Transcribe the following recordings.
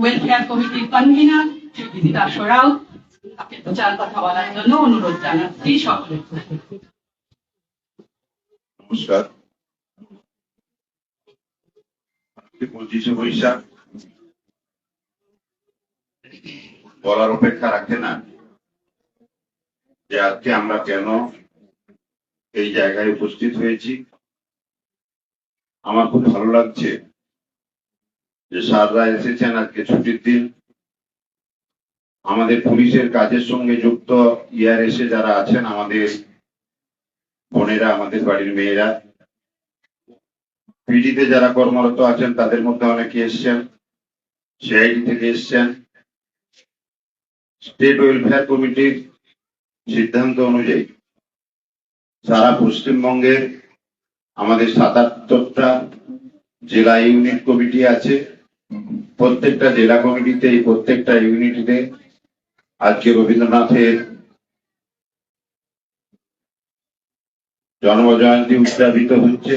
Welfare কমিটির convener Bidita সোরাও তাকে দু চার কথা বলার জন্য অনুরোধ জানাচ্ছি সকলের নমস্কার। পঁচিশে বৈশাখ। বলার অপেক্ষা রাখে না যে আজকে আমরা কেন এই জায়গায় উপস্থিত হয়েছি। আমার খুব ভালো লাগছে যে সাররা এসেছেন, আজকে ছুটির দিন। আমাদের পুলিশের কাজের সঙ্গে যুক্ত ইয়ার এসে যারা আছেন, আমাদের বোনেরা, আমাদের বাড়ির মেয়েরা। পিডিতে যারা কর্মরত আছেন, তাদের মধ্যে অনেকে এসছেন, সিআইডি থেকে এসছেন। স্টেট ওয়েলফেয়ার কমিটির সিদ্ধান্ত অনুযায়ী সারা পশ্চিমবঙ্গের আমাদের সাতাত্তরটা জেলা ইউনিট কমিটি আছে। প্রত্যেকটা জেলা কমিটিতে, প্রত্যেকটা ইউনিটিতে আজকে রবীন্দ্রনাথের জন্মজয়ন্তী উদযাপিত হচ্ছে।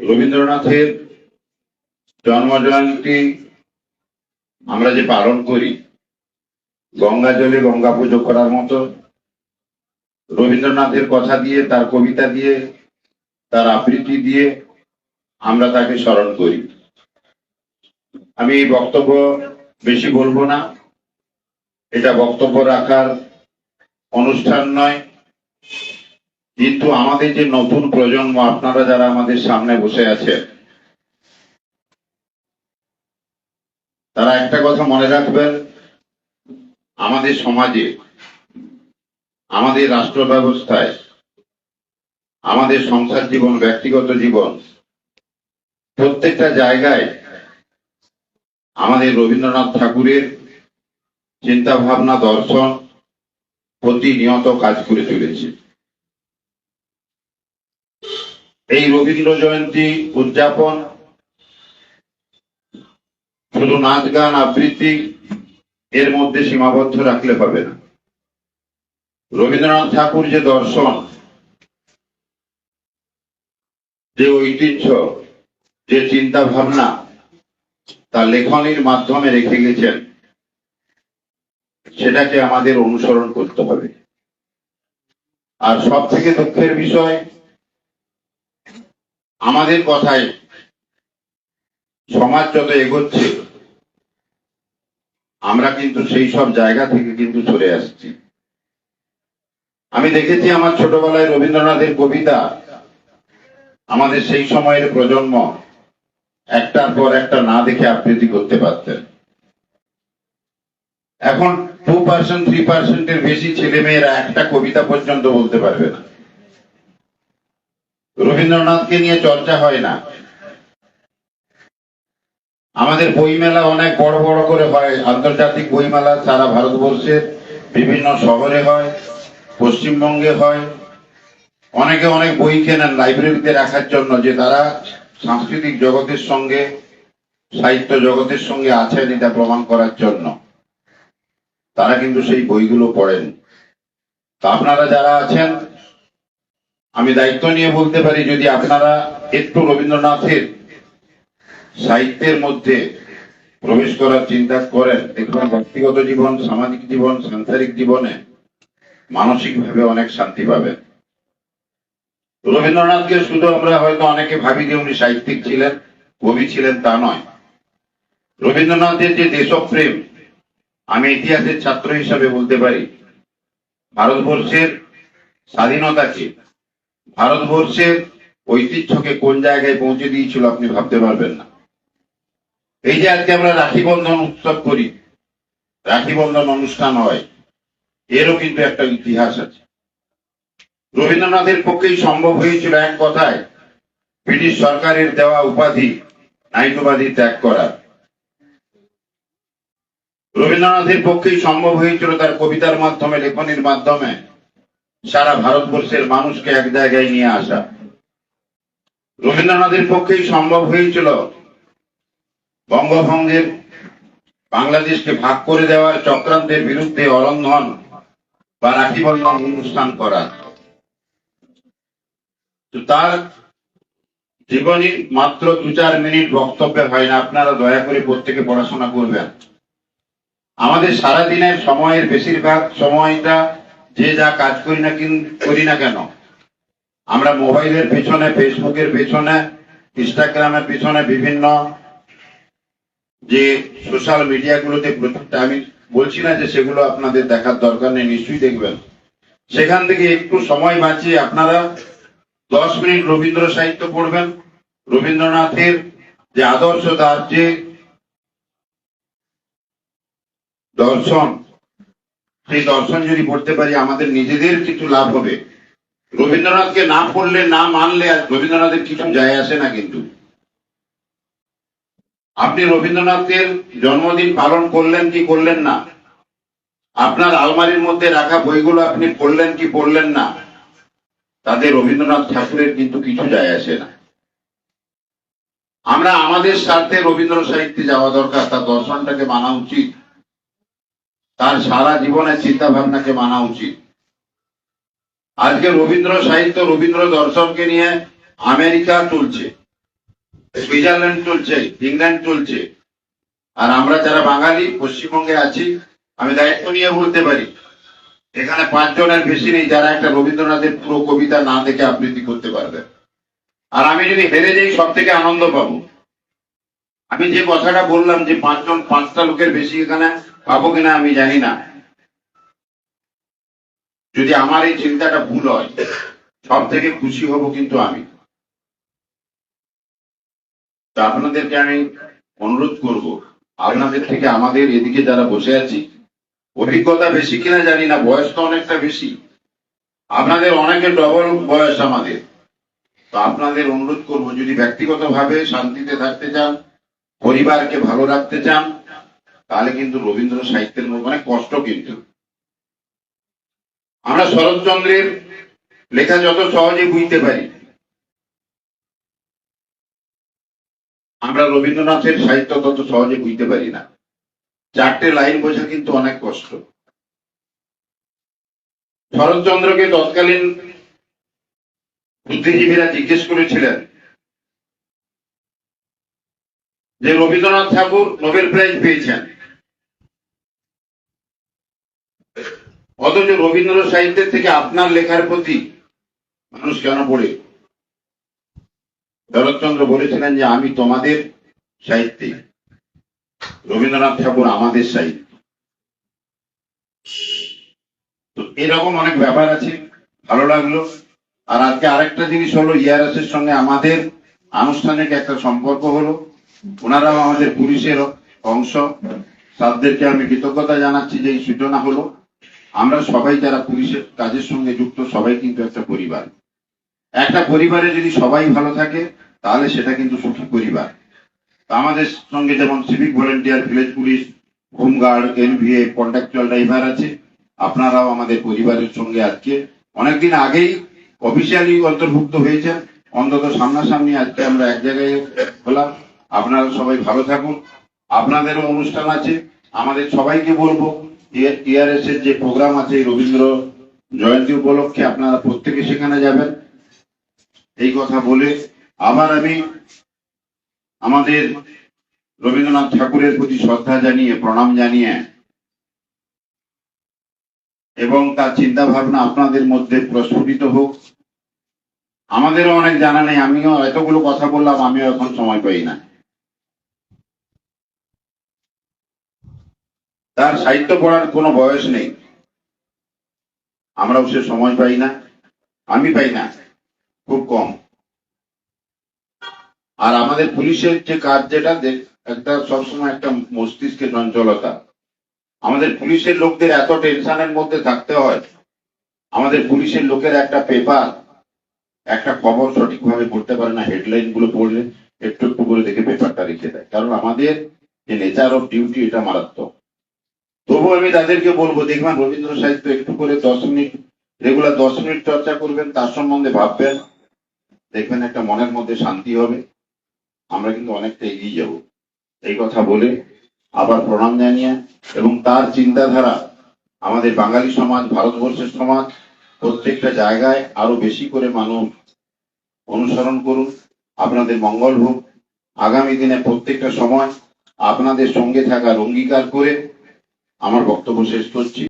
রবীন্দ্রনাথের জন্মজয়ন্তী আমরা যে পালন করি, গঙ্গা জলে গঙ্গা পুজো করার মতো, রবীন্দ্রনাথের কথা দিয়ে, তার কবিতা দিয়ে, তার আবৃত্তি দিয়ে আমরা তাকে স্মরণ করি। আমি বক্তব্য বেশি বলব না। এটা বক্তব্য রাখার অনুষ্ঠান নয়। কিন্তু আমাদের যে নতুন প্রজন্ম, আপনারা যারা আমাদের সামনে বসে আছে তারা একটা কথা মনে রাখবেন, আমাদের সমাজে, আমাদের রাষ্ট্র ব্যবস্থায়, আমাদের সংসার জীবন, ব্যক্তিগত জীবন, প্রত্যেকটা জায়গায় আমাদের রবীন্দ্রনাথ ঠাকুরের চিন্তা ভাবনা দর্শন প্রতিনিয়ত কাজ করে চলেছে। এই রবীন্দ্র জয়ন্তী উদযাপন শুধু নাচ গান, আবৃত্তি এর মধ্যে সীমাবদ্ধ রাখলে হবে না। রবীন্দ্রনাথ ঠাকুর যে দর্শন, যে ঐতিহ্য, যে চিন্তা ভাবনা তার লেখনীর মাধ্যমে রেখে গেছেন, সেটাকে আমাদের অনুসরণ করতে হবে। আর সব থেকে দুঃখের বিষয়, আমাদের কথায় সমাজ যত এগোচ্ছে, আমরা কিন্তু সেই সব জায়গা থেকে কিন্তু সরে আসছি। আমি দেখেছি আমার ছোটবেলায় রবীন্দ্রনাথের কবিতা, আমাদের সেই সময়ের প্রজন্ম একটার পর একটা না দেখে আবৃত্তি করতে পারতেন। এখন টু পার্সেন্ট থ্রি পার্সেন্টের বেশি ছেলে মেয়েরা একটা কবিতা পর্যন্ত বলতে পারবে না। রবীন্দ্রনাথকে নিয়ে চর্চা হয় না। আমাদের বইমেলা অনেক বড় বড় করে হয়। আন্তর্জাতিক বইমেলা সারা ভারতবর্ষের বিভিন্ন শহরে হয়, পশ্চিমবঙ্গে হয়। অনেকে অনেক বই কেনেন লাইব্রেরিতে রাখার জন্য যে তারা সাংস্কৃতিক জগতের সঙ্গে, সাহিত্য জগতের সঙ্গে আছেন এটা প্রমাণ করার জন্য। তারা কিন্তু সেই বইগুলো পড়েন। তা আপনারা যারা আছেন, আমি দায়িত্ব নিয়ে বলতে পারি, যদি আপনারা একটু রবীন্দ্রনাথের সাহিত্যের মধ্যে প্রবেশ করার চিন্তা করেন, দেখবেন ব্যক্তিগত জীবন, সামাজিক জীবন, সাংসারিক জীবনে মানসিকভাবে অনেক শান্তি পাবেন। রবীন্দ্রনাথকে শুধু আমরা হয়তো অনেকে ভাবি যে উনি সাহিত্যিক ছিলেন, কবি ছিলেন, তা নয়। রবীন্দ্রনাথের যে দেশপ্রেম, আমি ইতিহাসের ছাত্র হিসাবে বলতে পারি, ভারতবর্ষের স্বাধীনতাকে, ভারতবর্ষের ঐতিহ্যকে কোন জায়গায় পৌঁছে দিয়েছিল আপনি ভাবতে পারবেন না। এই যে আজকে আমরা রাখি বন্ধন উৎসব করি রাখি বন্ধন অনুষ্ঠান হয়, এরও কিন্তু একটা ইতিহাস আছে। রবীন্দ্রনাথের পক্ষেই সম্ভব হয়েছিল এক কথায়, ব্রিটিশ সরকারের দেওয়া উপাধি উপাধি ত্যাগ করা। রবীন্দ্রনাথের পক্ষেই সম্ভব হয়েছিল তার কবিতার মাধ্যমে, লেখনির মাধ্যমে সারা ভারতবর্ষের মানুষকে এক জায়গায় নিয়ে আসা। রবীন্দ্রনাথের পক্ষেই সম্ভব হয়েছিল বঙ্গভঙ্গের বাংলাদেশকে ভাগ করে দেওয়ার চক্রান্তের বিরুদ্ধে অরন্ধন বা রাখি বন্ধন অনুষ্ঠান করা। তার জীবনী মাত্র দু চার মিনিট বক্তব্যে হয় না, আপনারা দয়া করে প্রত্যেকে পড়াশোনা করবেন। আমাদের সারা দিনের সময়ের বেশিরভাগ সময়টা যে যা কাজ করি না করি না কেন? আমরা মোবাইলের পেছনে, ফেসবুকের পেছনে, ইনস্টাগ্রামের পেছনে বিভিন্ন যে সোশ্যাল মিডিয়াগুলোতে প্রচুর আমি বলছি না যে সেগুলো আপনাদের দেখার দরকার নেই, নিশ্চয়ই দেখবেন। সেখান থেকে একটু সময় বাঁচিয়ে আপনারা দশ মিনিট রবীন্দ্র সাহিত্য পড়বেন। রবীন্দ্রনাথের যে আদর্শ তার যে দর্শন, সেই দর্শন যদি পড়তে পারি, আমাদের নিজেদের কিছু লাভ হবে। রবীন্দ্রনাথকে না পড়লে, না মানলে, আর রবীন্দ্রনাথের কিছু যায় আসে না কিন্তু। আপনি রবীন্দ্রনাথের জন্মদিন পালন করলেন কি করলেন না? আপনার আলমারির মধ্যে রাখা বইগুলো আপনি পড়লেন কি পড়লেন না? তাতে রবীন্দ্রনাথ ঠাকুরের কিন্তু কিছু যায় আসে না। আমরা আমাদের স্বার্থে রবীন্দ্র সাহিত্যে যাওয়া দরকার, তার দর্শনটাকে মানা উচিত। তার সারা জীবনের চিন্তা ভাবনাকে মানা উচিত। আজকে রবীন্দ্র সাহিত্য, রবীন্দ্র দর্শনকে নিয়ে আমেরিকা চলছে, সুইজারল্যান্ড চলছে, ইংল্যান্ড চলছে। আর আমরা যারা বাঙালি, পশ্চিমবঙ্গে আছি, আমি দায়িত্ব নিয়ে বলতে পারি এখানে পাঁচজনের বেশি নেই, যারা একটা রবীন্দ্রনাথের পুরো কবিতা না দেখে আবৃত্তি করতে পারবে। আর আমি যদি হেরে যাই সব থেকে আনন্দ পাবো। আমি যে কথাটা বললাম যে পাঁচজন পাঁচটা লোকের বেশি এখানে পাবো কিনা, আমি জানি না। যদি আমার এই চিন্তাটা ভুল হয় সব থেকে খুশি হব কিন্তু আমি। তা আপনাদেরকে আমি অনুরোধ করব, আপনাদের থেকে আমাদের এদিকে যারা বসে আছি অভিজ্ঞতা বেশি কিনা জানি না বয়স তো অনেকটা বেশি। আপনাদের অনেকে ডবল বয়স আমাদের। তো আপনাদের অনুরোধ করব, যদি ব্যক্তিগতভাবে শান্তিতে থাকতে চান, পরিবারকে ভালো রাখতে চান, তাহলে কিন্তু রবীন্দ্র সাহিত্যের অনেক কষ্ট কিন্তু। আমরা শরৎচন্দ্রের লেখা যত সহজে বুঝতে পারি। আমরা রবীন্দ্রনাথের সাহিত্য তত সহজে বুঝতে পারি না। চারটে লাইন বোঝা কিন্তু অনেক কষ্ট। শরৎচন্দ্রকে তৎকালীন বুদ্ধিজীবীরা জিজ্ঞেস করেছিলেন যে রবীন্দ্রনাথ ঠাকুর নোবেল প্রাইজ পেয়েছেন। অথচ রবীন্দ্র সাহিত্যের থেকে আপনার লেখার প্রতি মানুষ কেন পড়ে শরৎচন্দ্র বলেছিলেন যে, আমি তোমাদের সাহিত্যে রবীন্দ্রনাথ ঠাকুর আমাদের সাহিত্য। তো এরকম অনেক ব্যাপার আছে, ভালো লাগল। আর আজকে আরেকটা জিনিস হলো ইয়ারএস এর সঙ্গে আমাদের আনুষ্ঠানিক একটা সম্পর্ক হলো। ওনারাও আমাদের পুলিশের অংশ। তাদেরকে আমি কৃতজ্ঞতা জানাচ্ছি যে এই সূচনা হলো। আমরা সবাই যারা পুলিশের কাজের সঙ্গে যুক্ত, সবাই কিন্তু একটা পরিবার। একটা পরিবারে যদি সবাই ভালো থাকে, তাহলে সেটা কিন্তু সুখী পরিবার। আমাদের সঙ্গে যেমন civic volunteer village police home guard NVA contractual driver আছে, আপনারাও আমাদের পরিবারের সঙ্গে আজকে অনেকদিন আগেই অফিসিয়ালি অন্তর্ভুক্ত হয়েছেন। অন্তত সামনাসামনি আজকে আমরা এক জায়গায় হলাম। আপনারা সবাই ভালো থাকুন। আপনাদেরও অনুষ্ঠান আছে। আমাদের সবাইকে বলব টিআরএস এর যে প্রোগ্রাম আছে রবীন্দ্র জয়ন্তী উপলক্ষে আপনারা প্রত্যেকে সেখানে যাবেন। এই কথা বলে আবার আমি আমাদের রবীন্দ্রনাথ ঠাকুরের প্রতি শ্রদ্ধা জানিয়ে, প্রণাম জানিয়ে এবং তার চিন্তা ভাবনা আপনাদের মধ্যে প্রস্ফুটিত হোক। আমাদেরও অনেক জানা নেই, আমিও এতগুলো কথা বললাম, আমিও এখন সময় পাই না। তার সাহিত্য পড়ার কোনো বয়স নেই। আমরাও সে সময় পাই না, আমি পাই না, খুব কম। আর আমাদের পুলিশের যে কাজ যেটা একটা সবসময় একটা মস্তিষ্কের চঞ্চলতা। আমাদের পুলিশের লোকদের এত টেনশনের মধ্যে থাকতে হয়। আমাদের পুলিশের লোকের একটা পেপার, একটা খবর সঠিকভাবে পড়তে পারে না হেডলাইনগুলো পড়লে একটু একটু করে দেখে পেপারটা রেখে দেয়। কারণ আমাদের যে নেচার অফ ডিউটি, এটা মারাত্মক। তবু আমি তাদেরকে বলব, দেখবেন রবীন্দ্র সাহিত্য একটু করে দশ মিনিট রেগুলার দশ মিনিট চর্চা করবেন, তার সম্বন্ধে ভাববেন। দেখবেন একটা মনের মধ্যে শান্তি হবে। আমরা কিন্তু অনেকটা এগিয়ে যাব। এই কথা বলে আবার প্রণাম জানিয়ে এবং তার চিন্তাধারা আমাদের বাঙালি সমাজ, ভারতবর্ষের সমাজ প্রত্যেকটা জায়গায় আরও বেশি করে মানুষ অনুসরণ করুন। আপনাদের মঙ্গল হোক। আগামী দিনে প্রত্যেকটা সময় আপনাদের সঙ্গে থাকার অঙ্গীকার করে আমার বক্তব্য শেষ করছি।